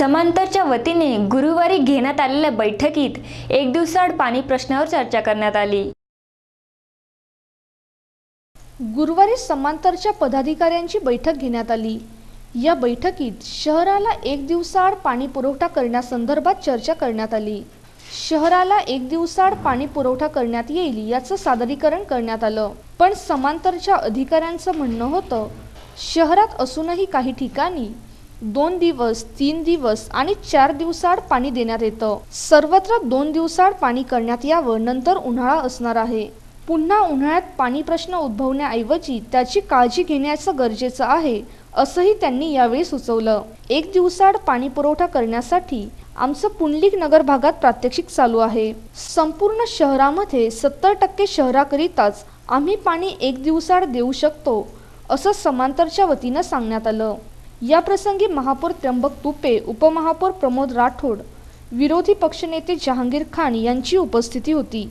समांतरच्या वतीने गुरुवारी घेण्यात आलेल्या बैठकीत एक दिवसाआड पाणी प्रश्नावर चर्चा करण्यात आली. गुरुवारी समांतरच्या पदाधिकाऱ्यांची बैठक घेण्यात आली. या बैठकीत शहराला एक दिवसाआड पाणी पुरवठा करण्यासंदर्भात चर्चा करण्यात आली. शहराला एक दिवसाआड पाणी पुरवठा करण्यात येईल याचं सादरीकरण करण्यात आलं. पण समांतरच्या अधिकाऱ्यांचं म्हणणं होतं शहरात असूनही काही ठिकाणी दोन दिवस तीन दिवस आणि चार दिवसाआड पाणी देण्यात येतं. सर्वत्र दोन दिवसाआड पाणी करण्यात यावं नंतर उन्हाळा असणार आहे. पुन्हा उन्हाळ्यात पाणी प्रश्न उद्भवण्याऐवजी त्याची काळजी घेण्याचं गरजेचं आहे असंही त्यांनी यावेळी सुचवलं. एक दिवसाआड पाणी पुरवठा करण्यासाठी आमचं पुंडलिक नगर भागात प्रात्यक्षिक चालू आहे. संपूर्ण शहरामध्ये सत्तर टक्के शहराकरिताच आम्ही पाणी एक दिवसाआड देऊ शकतो असं समांतरच्या वतीनं सांगण्यात आलं. या प्रसंगी महापौर त्र्यंबक तुपे उपमहापौर प्रमोद राठोड विरोधी पक्षनेते जहांगीर खान यांची उपस्थिती होती.